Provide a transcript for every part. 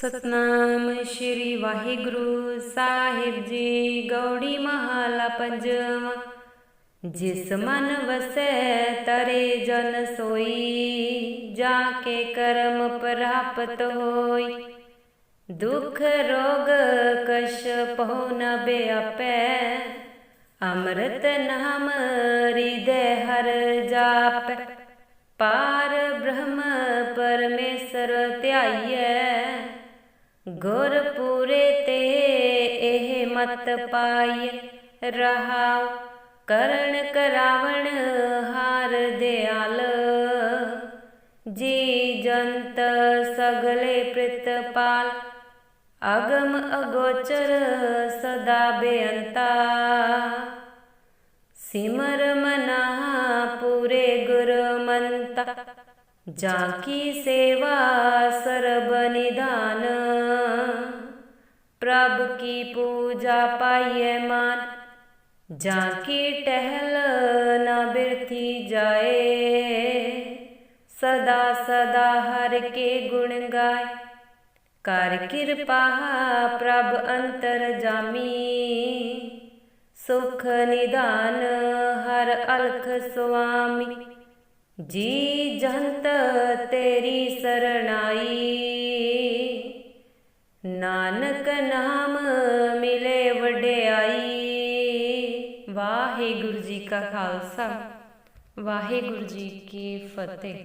ਸਤਨਾਮ ਸ਼੍ਰੀ ਵਾਹਿਗੁਰੂ ਸਾਹਿਬ ਜੀ, ਗੌੜੀ ਮਹਲਾ ਪੰਜਵਾਂ। ਜਿਸ ਮਨ ਵਸੈ ਤਰੇ ਜਨ ਸੋਈ, ਜਾ ਕੇ ਕਰਮ ਪ੍ਰਾਪਤ ਹੋਈ। ਦੁਖ ਰੋਗ ਕਸ਼ ਪਹੁ ਨ ਬਿਆਪੈ ਅੰਮ੍ਰਿਤ ਨਾਮ ਹਿਰਦੈ ਹਰ ਜਾਪੈ। ਪਾਰ ਬ੍ਰਹਮ ਪਰਮੇਸ਼ਰ ਧਿਆਈਐ ਗੁਰਪੂਰੇ ਤੇ ਇਹ ਮਤ ਪਾਈ ਰਹਾਉ, ਕਰਨ ਕਰਾਵਣ ਹਾਰ ਦਿਆਲ। ਜੀ ਜੰਤ ਸਗਲੇ ਪ੍ਰਿਤਪਾਲ ਅਗਮ ਅਗੋਚਰ ਸਦਾ ਬੇਅੰਤਾ। ਸਿਮਰ ਮਨਾ ਪੂਰੇ ਗੁਰਮੰਤਾ ਜਾ ਕੀ ਸੇਵਾ ਸਰਬ ਨਿਧਾਨ। ਪ੍ਰਭ ਕੀ ਪੂਜਾ ਪਾਈਐ ਮਾਨ ਜਾ ਕੀ ਟਹਿਲ ਨਾ ਬਿਰਥੀ ਜਾਏ। ਸਦਾ ਸਦਾ ਹਰ ਕੇ ਗੁਣ ਗਾਏ, ਕਰ ਕਿਰਪਾ ਪ੍ਰਭ ਅੰਤਰ ਜਾਮੀ। ਸੁਖ ਨਿਦਾਨ ਹਰ ਅਲਖ ਸੁਆਮੀ। ਜੀ ਜੰਤ ਤੇਰੀ ਸਰਣਾਈ। ਨਾਨਕ ਨਾਮ ਮਿਲੇ ਵਡਿਆਈ। ਵਾਹਿਗੁਰੂ ਜੀ ਕਾ ਖਾਲਸਾ। ਵਾਹਿਗੁਰੂ ਜੀ ਕੀ ਫਤਿਹ।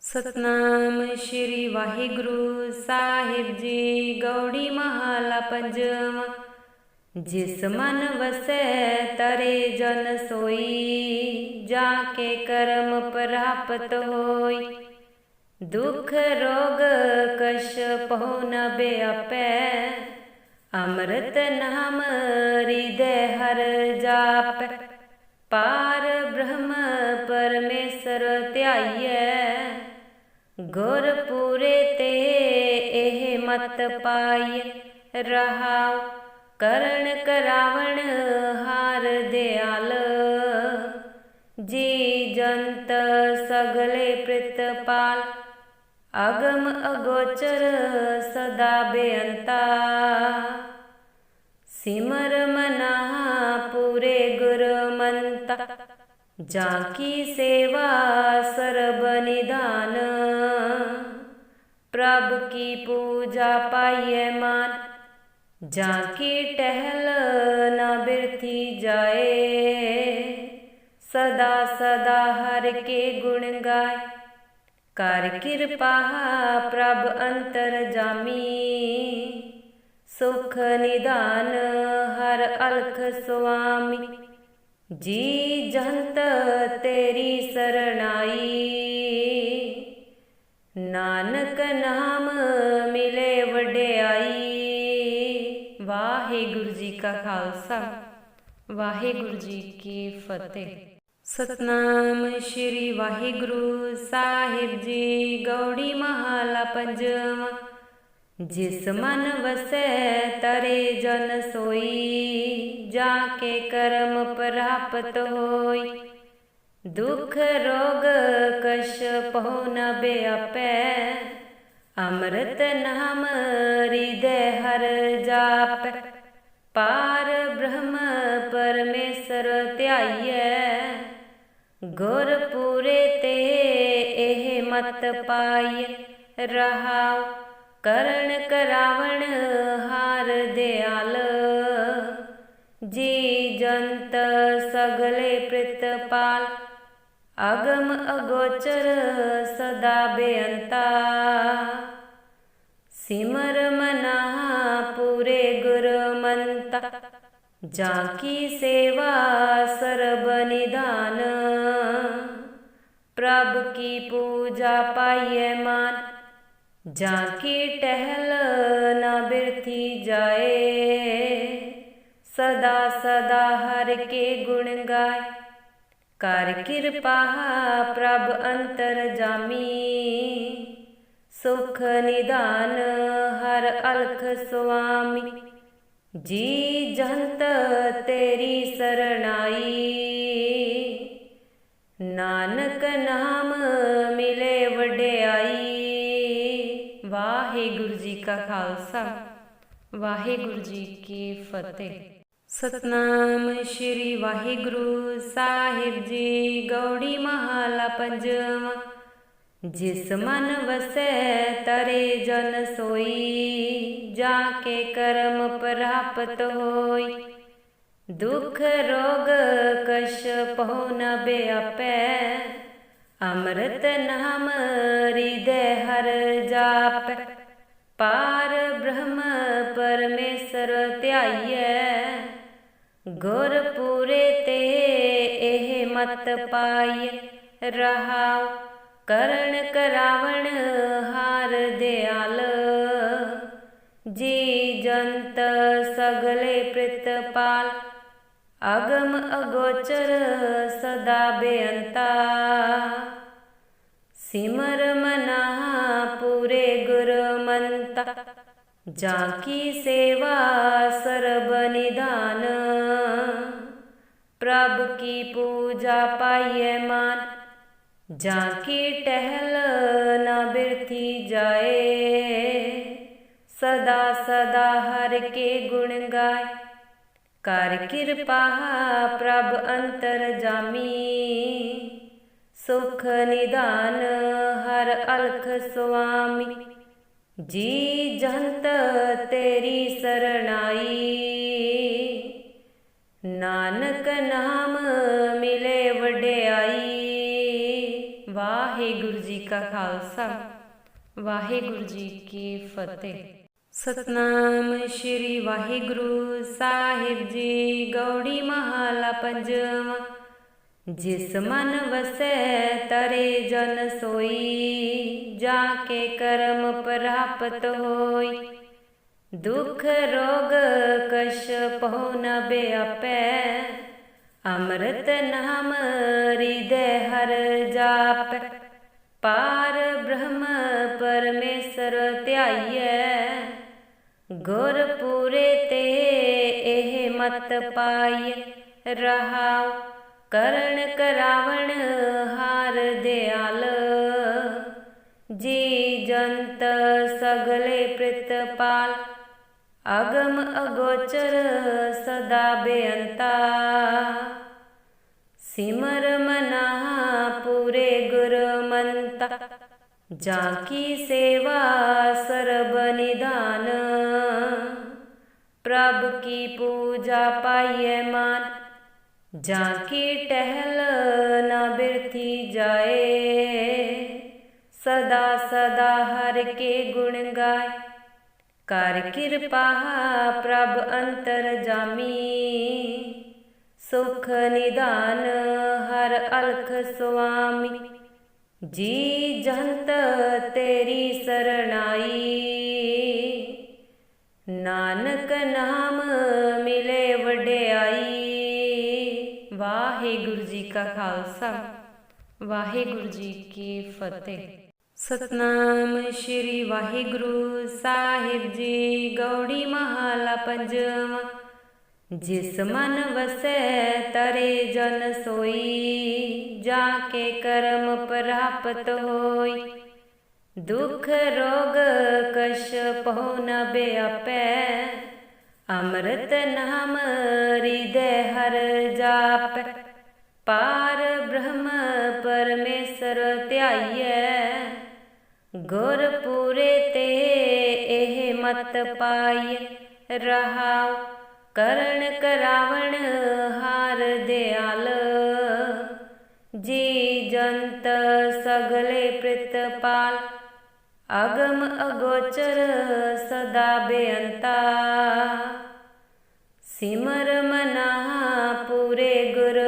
ਸਤਨਾਮ ਸ਼੍ਰੀ ਵਾਹਿਗੁਰੂ ਸਾਹਿਬ ਜੀ, ਗੌੜੀ ਮਹਾਲਾ ਪੰਜਵਾਂ। ਜਿਸ ਮਨ ਵਸੈ ਤਰੇ ਜਨ ਸੋਈ ਜਾ ਕੇ ਕਰਮ ਪ੍ਰਾਪਤ ਹੋਈ। ਦੁਖ ਰੋਗ ਕਸ਼ ਪਹੁ ਨ ਬਿਆਪੈ ਅੰਮ੍ਰਿਤ ਨਾਮ ਹਿਰਦੈ ਹਰ ਜਾਪੈ। ਪਾਰ ਬ੍ਰਹਮ ਪਰਮੇਸ਼ਰ ਧਿਆਈਐ, ਗੁਰ ਪੂਰੇ ਤੇ ਇਹ ਮਤ ਪਾਈਐ, ਰਹਾਉ। ਕਰਨ ਕਰਾਵਣ ਹਾਰ ਦਿਆਲ। ਜੀ ਜੰਤ ਸਗਲੇ ਪ੍ਰਿਤਪਾਲ ਅਗਮ ਅਗੋਚਰ ਸਦਾ ਬੇਅੰਤਾ। ਸਿਮਰ ਮਨਾ ਪੂਰੇ ਗੁਰ ਮੰਤਾ। ਜਾ ਕੀ ਸੇਵਾ ਸਰਬ ਨਿਧਾਨ। ਪ੍ਰਭ ਕੀ ਪੂਜਾ ਪਾਈਏ ਮਾਨ। ਜਾ ਕੀ ਟਹਿਲ ਨਾ ਬਿਰਥੀ ਜਾਏ, ਸਦਾ ਸਦਾ ਹਰ ਕੇ ਗੁਣ ਗਾਏ। ਕਰ ਕਿਰਪਾ ਪ੍ਰਭ ਅੰਤਰ ਜਾਮੀ, ਸੁਖ ਨਿਦਾਨ ਹਰ ਅਲਖ ਸੁਆਮੀ। ਜੀ ਜੰਤ ਤੇਰੀ ਸਰਣਾਈ ਕਾ ਖਾਲਸਾ। ਵਾਹਿਗੁਰੂ ਜੀ ਕੀ ਫਤਿਹ। ਸਤਨਾਮ ਸ਼੍ਰੀ ਵਾਹਿਗੁਰੂ ਸਾਹਿਬ ਜੀ, ਗੌੜੀ ਮਹਲਾ ਪੰਜਵਾਂ। ਜਿਸ ਮਨ ਵਸੈ ਤਰੇ ਜਨ ਸੋਈ, ਜਾ ਕੇ ਕਰਮ ਪ੍ਰਾਪਤ ਹੋਈ। ਦੁਖ ਰੋਗ ਕਸ਼ ਪਹੁ ਨ ਬਿਆਪੈ ਅੰਮ੍ਰਿਤ ਨਾਮ ਹਿਰਦੈ ਹਰ ਜਾਪੈ। ਪਾਰ ਬ੍ਰਹਮ ਪਰਮੇਸ਼ਰ ਧਿਆਈਐ, ਗੁਰ ਪੂਰੇ ਤੇ ਇਹ ਮਤ ਪਾਈ ਰਹਾਉ ਕਰਨ ਕਰਾਵਣ ਹਾਰ ਦਿਆਲ। ਜੀ ਜੰਤ ਸਗਲੇ ਪ੍ਰਿਤਪਾਲ ਅਗਮ ਅਗੋਚਰ ਸਦਾ ਬੇਅੰਤਾ। ਸਿਮਰ ਗੁਰਮੰਤਾ ਜਾ ਕੀ ਸੇਵਾ ਸਰਬ ਨਿਦਾਨ ਪ੍ਰਭ ਕੀ ਪੂਜਾ ਪਾਈਐ ਮਾਨ। ਜਾ ਕੀ ਟਹਿਲ ਨਾ ਬਿਰਥੀ ਜਾਏ। ਸਦਾ ਸਦਾ ਹਰ ਕੇ ਗੁਣ ਗਾਏ। ਕਰ ਕਿਰਪਾ ਪ੍ਰਭ ਅੰਤਰ ਜਾਮੀ। ਸੁਖ ਨਿਦਾਨ ਹਰ ਅਲਖ ਸੁਆਮੀ। ਜੀ ਜੰਤ ਤੇਰੀ ਸਰਣਾਈ। ਨਾਨਕ ਨਾਮ ਮਿਲੇ ਵਡਿਆਈ। ਵਾਹਿਗੁਰੂ ਜੀ ਕਾ ਖਾਲਸਾ। ਵਾਹਿਗੁਰੂ ਜੀ ਕੀ ਫਤਿਹ। ਸਤਨਾਮ ਸ਼੍ਰੀ ਵਾਹਿਗੁਰੂ ਸਾਹਿਬ ਜੀ, ਗੌੜੀ ਮਹਾਲਾ ਪੰਜਵਾਂ। ਜਿਸ ਮਨ ਵਸੈ ਤਰੇ ਜਨ ਸੋਈ। ਜਾ ਕੇ ਕਰਮ ਪ੍ਰਾਪਤ ਹੋਈ। ਦੁਖ ਰੋਗ ਕਸ਼ ਪਹੁ ਨ ਬਿਆਪੈ ਅੰਮ੍ਰਿਤ ਨਾਮ ਹਿਰਦੈ ਹਰ ਜਾਪੈ। ਪਾਰ ਬ੍ਰਹਮ ਪਰਮੇਸ਼ਰ ਧਿਆਈਐ। ਗੁਰ ਪੂਰੇ ਤੇ ਇਹ ਮਤ ਪਾਈਐ। ਰਹਾਉ ਕਰਨ ਕਰਾਵਣ ਹਾਰ ਦਿਆਲ। ਜੀ ਜੰਤ ਸਗਲੇ ਪ੍ਰਿਤਪਾਲ ਅਗਮ ਅਗੋਚਰ ਸਦਾ ਬੇਅੰਤਾ। ਸਿਮਰ ਮਨਾ ਪੂਰੇ ਗੁਰ ਮੰਤਾ, ਜਾਂ ਕੀ ਸੇਵਾ ਸਰਬ ਨਿਧਾਨ। ਪ੍ਰਭ ਕੀ ਪੂਜਾ ਪਾਈਏ ਮਾਨ ਜਾਂ ਕੀ ਟਹਿਲ ਨਾ ਬਿਰਥੀ ਜਾਏ, ਸਦਾ ਸਦਾ ਹਰ ਕੇ ਗੁਣ ਗਾਏ। ਕਰ ਕਿਰਪਾ ਪ੍ਰਭ ਅੰਤਰ ਜਾਮੀ, ਸੁਖ ਨਿਦਾਨ ਹਰ ਅਲਖ ਸੁਆਮੀ। ਜੀ ਜੰਤ ਤੇਰੀ ਸਰਣਾਈ, ਨਾਨਕ ਨਾਮ ਮਿਲੇ ਵਾਹਿਗੁਰੂ ਜੀ ਕਾ ਖਾਲਸਾ। ਵਾਹਿਗੁਰੂ ਜੀ ਕੀ ਫਤਿਹ। ਸਤਨਾਮ ਸ਼੍ਰੀ ਵਾਹਿਗੁਰੂ ਸਾਹਿਬ ਜੀ, ਗੌੜੀ ਮਹਲਾ ਪੰਜਵਾਂ। ਜਿਸ ਮਨ ਵਸੈ ਤਰੇ ਜਨ ਸੋਈ, ਜਾ ਕੇ ਕਰਮ ਪ੍ਰਾਪਤ ਹੋਈ। ਦੁਖ ਰੋਗ ਕਸ਼ ਪਹੁ ਨ ਬਿਆਪੈ ਅੰਮ੍ਰਿਤ ਨਾਮ ਹਿਰਦੈ ਹਰ ਜਾਪ, ਪਾਰ ਬ੍ਰਹਮ ਪਰਮੇਸ਼ਰ ਧਿਆਈਐ। ਗੁਰ ਪੂਰੇ ਤੇ ਇਹ ਮਤ ਪਾਈਐ, ਰਹਾਉ ਕਰਨ ਕਰਾਵਣ ਹਾਰ ਦਿਆਲ। ਜੀ ਅਗਮ ਅਗੋਚਰ ਸਦਾ ਬੇਅੰਤਾ। ਸਿਮਰ ਮਨਾ ਪੂਰੇ ਗੁਰ ਮੰਤਾ ਜਾਂ ਕੀ ਸੇਵਾ ਸਰਬ ਨਿਧਾਨ। ਪ੍ਰਭ ਕੀ ਪੂਜਾ ਪਾਈਏ ਮਾਨ। ਜਾਂ ਕੀ ਟਹਿਲ ਨਾ ਬਿਰਥੀ ਜਾਏ। ਸਦਾ ਸਦਾ ਹਰ ਕੇ ਗੁਣ ਗਾਏ। ਕਰ ਕਿਰਪਾ, ਪ੍ਰਭ ਅੰਤਰ ਜਾਮੀ। ਸੁਖ ਨਿਦਾਨ ਹਰ ਅਲਖ ਸੁਆਮੀ। ਜੀ ਜੰਤ ਤੇਰੀ ਸਰਣਾਈ। ਨਾਨਕ ਨਾਮ ਮਿਲੇ ਵਡਿਆਈ। ਵਾਹਿਗੁਰੂ ਜੀ ਕਾ ਖਾਲਸਾ। ਵਾਹਿਗੁਰੂ ਜੀ ਕੀ ਫਤਿਹ। ਸਤਨਾਮ ਸ਼੍ਰੀ ਵਾਹਿਗੁਰੂ ਸਾਹਿਬ ਜੀ, ਗੌੜੀ ਮਹਲਾ ਪੰਜਵਾਂ। ਜਿਸ ਮਨ ਵਸੈ ਤਰੇ ਜਨ ਸੋਈ, ਜਾ ਕੇ ਕਰਮ ਪ੍ਰਾਪਤ ਹੋਈ। ਦੁਖ ਰੋਗ ਕਸ਼ ਪਹੁ ਨ ਬਿਆਪੈ ਅੰਮ੍ਰਿਤ ਨਾਮ ਹਿਰਦੈ ਹਰ ਜਾਪੈ। ਪਾਰ ਬ੍ਰਹਮ ਪਰਮੇਸ਼ਰ ਧਿਆਈਐ ਗੁਰਪੂਰੇ ਤੇ ਇਹ ਮਤ ਪਾਈ ਰਹਾਉ, ਕਰਨ ਕਰਾਵਣ ਹਾਰ ਦਿਆਲ। ਜੀ ਜੰਤ ਸਗਲੇ ਪ੍ਰਿਤਪਾਲ ਅਗਮ ਅਗੋਚਰ ਸਦਾ ਬੇਅੰਤਾ। ਸਿਮਰ ਮਨਾ ਪੂਰੇ ਗੁਰ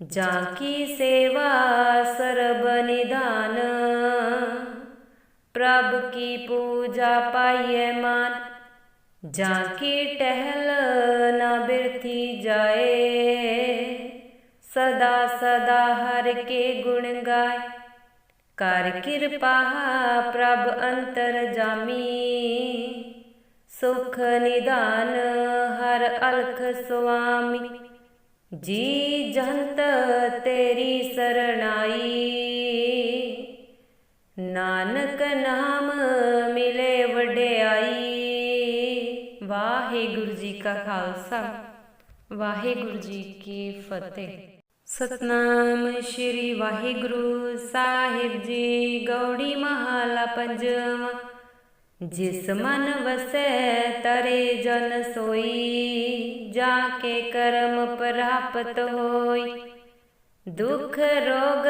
ਮੰਤਾ ਜਾਂ ਕੀ ਸੇਵਾ ਸਰਬ ਨਿਧਾਨ। ਪ੍ਰਭ ਕੀ ਪੂਜਾ ਪਾਈਏ ਮਾਨ ਜਾਂ ਕੀ ਟਹਿਲ ਨਾ ਬਿਰਥੀ ਜਾਏ। ਸਦਾ ਸਦਾ ਹਰ ਕੇ ਗੁਣ ਗਾਏ, ਕਰ ਕਿਰਪਾ ਪ੍ਰਭ ਅੰਤਰ ਜਾਮੀ। ਸੁਖ ਨਿਦਾਨ ਹਰ ਅਲਖ ਸੁਆਮੀ। ਜੀ ਜੰਤ ਤੇਰੀ ਸਰਣਾਈ। ਨਾਨਕ ਨਾਮ ਮਿਲੇ ਵਡਿਆਈ। ਵਾਹਿਗੁਰੂ ਜੀ ਕਾ ਖਾਲਸਾ। ਵਾਹਿਗੁਰੂ ਜੀ ਕੀ ਫਤਿਹ। ਸਤਨਾਮ ਸ਼੍ਰੀ ਵਾਹਿਗੁਰੂ ਸਾਹਿਬ ਜੀ, ਗੌੜੀ ਮਹਾਲਾ ਪੰਜਵਾਂ। ਜਿਸ ਮਨ ਵਸੈ ਤਰੇ ਜਨ ਸੋਈ ਜਾ ਕੇ ਕਰਮ ਪ੍ਰਾਪਤ ਹੋਈ। ਦੁਖ ਰੋਗ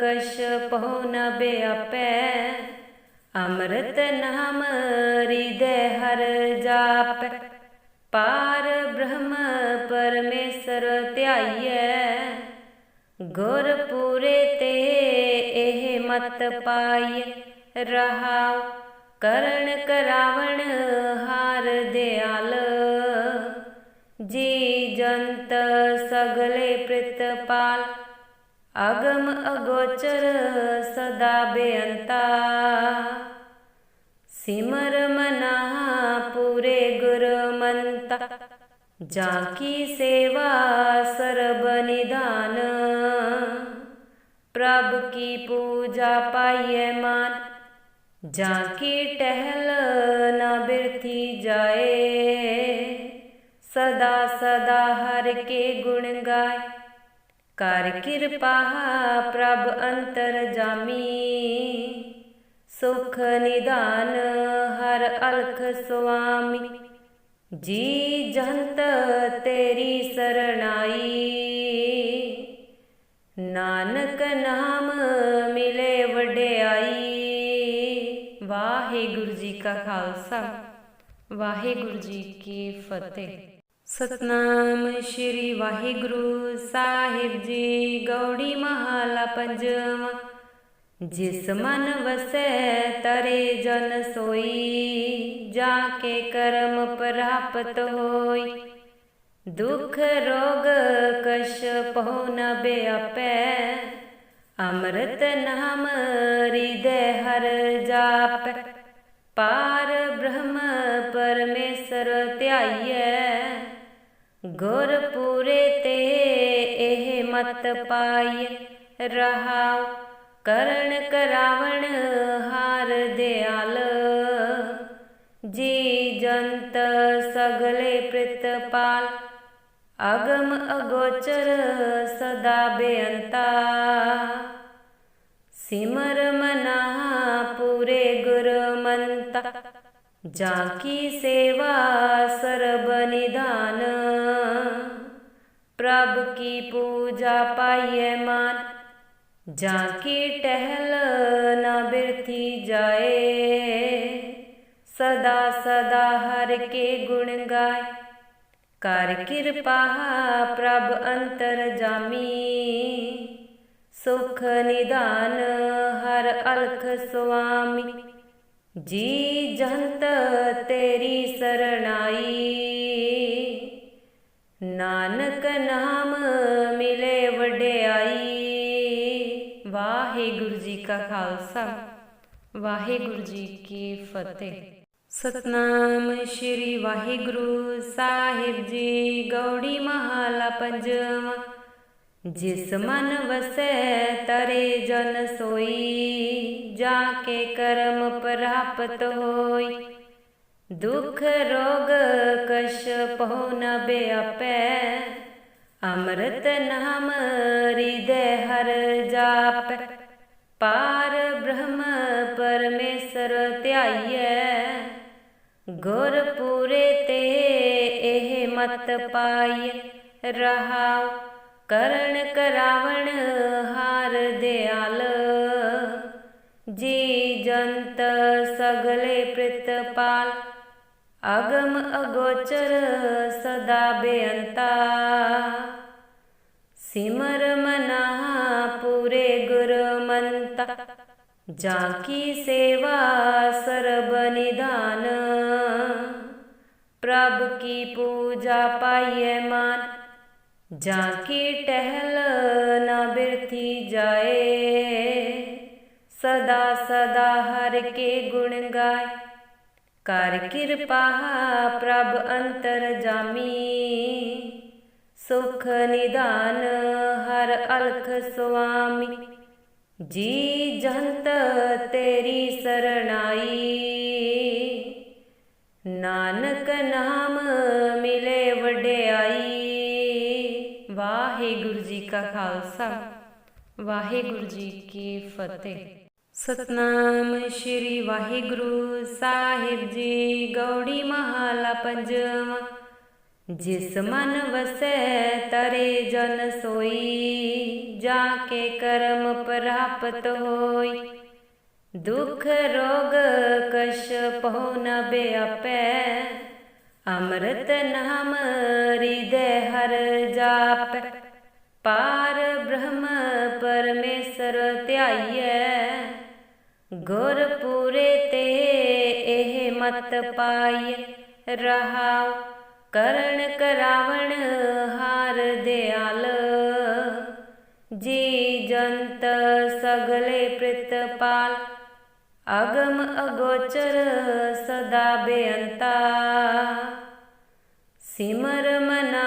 ਕਸ਼ ਪਹੁ ਨ ਬਿਆਪੈ ਅੰਮ੍ਰਿਤ ਨਾਮ ਹਿਰਦੈ ਹਰ ਜਾਪੈ। ਪਾਰ ਬ੍ਰਹਮ ਪਰਮੇਸ਼ਰ ਧਿਆਈਐ, ਗੁਰ ਪੂਰੇ ਤੇ ਇਹ ਮਤ ਪਾਈਐ, ਰਹਾਉ। ਕਰਨ ਕਰਾਵਣ ਹਾਰ ਦਿਆਲ। ਜੀ ਜੰਤ ਸਗਲੇ ਪ੍ਰਿਤਪਾਲ ਅਗਮ ਅਗੋਚਰ ਸਦਾ ਬੇਅੰਤਾ। ਸਿਮਰ ਮਨਾ ਪੂਰੇ ਗੁਰ ਮੰਤਾ। ਜਾ ਕੀ ਸੇਵਾ ਸਰਬ ਨਿਧਾਨ। ਪ੍ਰਭ ਕੀ ਪੂਜਾ ਪਾਈਏ ਮਾਨ। ਜਾ ਕੀ ਟਹਿਲ ਨਾ ਬਿਰਥੀ ਜਾਏ, ਸਦਾ ਸਦਾ ਹਰ ਕੇ ਗੁਣ ਗਾਏ। ਕਰ ਕਿਰਪਾ ਪ੍ਰਭ ਅੰਤਰ ਜਾਮੀ, ਸੁਖ ਨਿਦਾਨ ਹਰ ਅਲਖ ਸੁਆਮੀ। ਜੀ ਜੰਤ ਤੇਰੀ ਸਰਣਾਈ, ਨਾਨਕ ਨਾ ਕਾ ਖਾਲਸਾ। ਵਾਹਿਗੁਰੂ ਜੀ ਕੀ ਫਤਿਹ। ਸਤਨਾਮ ਸ਼੍ਰੀ ਵਾਹਿਗੁਰੂ ਸਾਹਿਬ ਜੀ, ਗੌੜੀ ਮਹਲਾ ਪੰਜਵਾਂ। ਜਿਸ ਮਨ ਵਸੈ ਤਰੇ ਜਨ ਸੋਈ, ਜਾ ਕੇ ਕਰਮ ਪ੍ਰਾਪਤ ਹੋਈ। ਦੁਖ ਰੋਗ ਕਸ਼ ਪਹੁ ਨ ਬਿਆਪੈ ਅੰਮ੍ਰਿਤ ਨਾਮ ਹਿਰਦੈ ਹਰ ਜਾਪੈ। ਪਾਰ ਬ੍ਰਹਮ ਪਰਮੇਸ਼ਰ ਧਿਆਈਐ। ਗੁਰ ਪੂਰੇ ਤੇ ਇਹ ਮਤ ਪਾਈਐ। ਰਹਾਉ ਕਰਨ ਕਰਾਵਣ ਹਾਰ ਦਿਆਲ। ਜੀ ਜੰਤ ਸਗਲੇ ਪ੍ਰਿਤਪਾਲ ਅਗਮ ਅਗੋਚਰ ਸਦਾ ਬੇਅੰਤਾ। ਸਿਮਰ ਮੰਤਾ ਜਾ ਕੀ ਸੇਵਾ ਸਰਬ ਨਿਧਾਨ। ਪ੍ਰਭ ਕੀ ਪੂਜਾ ਪਾਈਐ ਮਾਨ ਜਾ ਕੀ ਟਹਿਲ ਨਾ ਬਿਰਥੀ ਜਾਏ। ਸਦਾ ਸਦਾ ਹਰ ਕੇ ਗੁਣ ਗਾਏ, ਕਰ ਕਿਰਪਾ ਪ੍ਰਭ ਅੰਤਰ ਜਾਮੀ। ਸੁਖ ਨਿਦਾਨ ਹਰ ਅਲਖ ਸੁਆਮੀ। ਜੀ ਜੰਤ ਤੇਰੀ ਸਰਣਾਈ। ਨਾਨਕ ਨਾਮ ਮਿਲੇ ਵਡਿਆਈ। ਵਾਹਿਗੁਰੂ ਜੀ ਕਾ ਖਾਲਸਾ। ਵਾਹਿਗੁਰੂ ਜੀ ਕੀ ਫਤਿਹ। ਸਤਨਾਮ ਸ਼੍ਰੀ ਵਾਹਿਗੁਰੂ ਸਾਹਿਬ ਜੀ, ਗੌੜੀ ਮਹਾਲਾ ਪੰਜਵਾਂ। ਜਿਸ ਮਨ ਵਸੈ ਤਰੇ ਜਨ ਸੋਈ ਜਾ ਕੇ ਕਰਮ ਪ੍ਰਾਪਤ ਹੋਈ। ਦੁਖ ਰੋਗ ਕਸ਼ ਪਹੁ ਨ ਬਿਆਪੈ ਅੰਮ੍ਰਿਤ ਨਾਮ ਹਿਰਦੈ ਹਰ ਜਾਪੈ। ਪਾਰ ਬ੍ਰਹਮ ਪਰਮੇਸ਼ਰ ਧਿਆਈਐ, ਗੁਰ ਪੂਰੇ ਤੇ ਇਹ ਮਤ ਪਾਈਐ, ਰਹਾਉ। ਕਰਨ ਕਰਾਵਣ ਹਾਰ ਦਿਆਲ। ਜੀ ਜੰਤ ਸਗਲੇ ਪ੍ਰਿਤਪਾਲ ਅਗਮ ਅਗੋਚਰ ਸਦਾ ਬੇਅੰਤਾ। ਸਿਮਰ ਮਨਾ ਪੂਰੇ ਗੁਰ ਮੰਤਾ, ਜਾ ਕੀ ਸੇਵਾ ਸਰਬ ਨਿਧਾਨ। ਪ੍ਰਭ ਕੀ ਪੂਜਾ ਪਾਈਏ ਮਾਨ ਜਾ ਕੀ ਟਹਿਲ ਨਾ ਬਿਰਥੀ ਜਾਏ, ਸਦਾ ਸਦਾ ਹਰ ਕੇ ਗੁਣ ਗਾਏ। ਕਰ ਕਿਰਪਾ ਪ੍ਰਭ ਅੰਤਰ ਜਾਮੀ, ਸੁਖ ਨਿਦਾਨ ਹਰ ਅਲਖ ਸੁਆਮੀ। ਜੀ ਜੰਤ ਤੇਰੀ ਸਰਣਾਈ, ਨਾਨਕ ਨਾਮ ਮਿਲੇ ਵਡਿਆਈ ਵਾਹਿਗੁਰੂ ਜੀ ਕਾ ਖਾਲਸਾ। ਵਾਹਿਗੁਰੂ ਜੀ ਕੀ ਫਤਿਹ। ਸਤਨਾਮ ਸ਼੍ਰੀ ਵਾਹਿਗੁਰੂ ਸਾਹਿਬ ਜੀ, ਗੌੜੀ ਮਹਲਾ ਪੰਜਵਾਂ। ਜਿਸ ਮਨ ਵਸੈ ਤਰੇ ਜਨ ਸੋਈ, ਜਾ ਕੇ ਕਰਮ ਪ੍ਰਾਪਤ ਹੋਈ। ਦੁਖ ਰੋਗ ਕਸ਼ ਪਹੁ ਨ ਬਿਆਪੈ ਅੰਮ੍ਰਿਤ ਨਾਮ ਹਿਰਦੈ ਹਰ ਜਾਪੈ। ਪਾਰ ਬ੍ਰਹਮ ਪਰਮੇਸ਼ਰ ਧਿਆਈਐ, ਗੁਰ ਪੂਰੇ ਤੇ ਇਹ ਮਤ ਪਾਈਐ, ਰਹਾਉ ਕਰਨ ਕਰਾਵਣ ਹਾਰ ਦਿਆਲ। ਜੀ ਜੰਤ ਸਗਲੇ ਪ੍ਰਿਤਪਾਲ ਅਗਮ ਅਗੋਚਰ ਸਦਾ ਬੇਅੰਤਾ। ਸਿਮਰ ਮਨਾ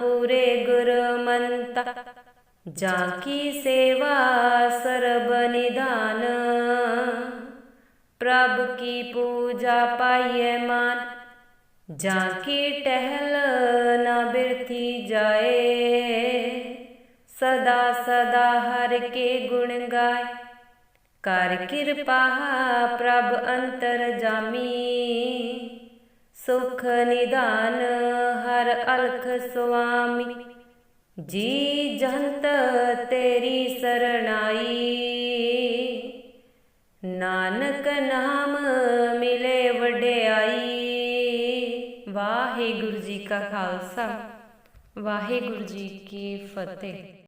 ਪੂਰੇ ਗੁਰ ਮੰਤਾ ਜਾਂ ਕੀ ਸੇਵਾ ਸਰਬ ਨਿਧਾਨ ਪ੍ਰਭ ਕੀ ਪੂਜਾ ਪਾਈਏ ਮਾਨ ਜਾਂ ਕੀ ਟਹਿਲ ਨਾ ਬਿਰਥੀ ਜਾਏ ਸਦਾ ਸਦਾ ਹਰ ਕੇ ਗੁਣ ਗਾਏ ਕਰ ਕਿਰਪਾ ਪ੍ਰਭ ਅੰਤਰ ਜਾਮੀ ਸੁਖ ਨਿਦਾਨ ਹਰ ਅਲਖ ਸੁਆਮੀ ਜੀ ਜੰਤ ਤੇਰੀ ਸਰਣਾਈ। ਨਾਨਕ ਨਾਮ ਮਿਲੇ ਵਡਿਆਈ। ਵਾਹਿਗੁਰੂ ਜੀ ਕਾ ਖਾਲਸਾ, ਵਾਹਿਗੁਰੂ ਜੀ ਕੀ ਫਤਿਹ।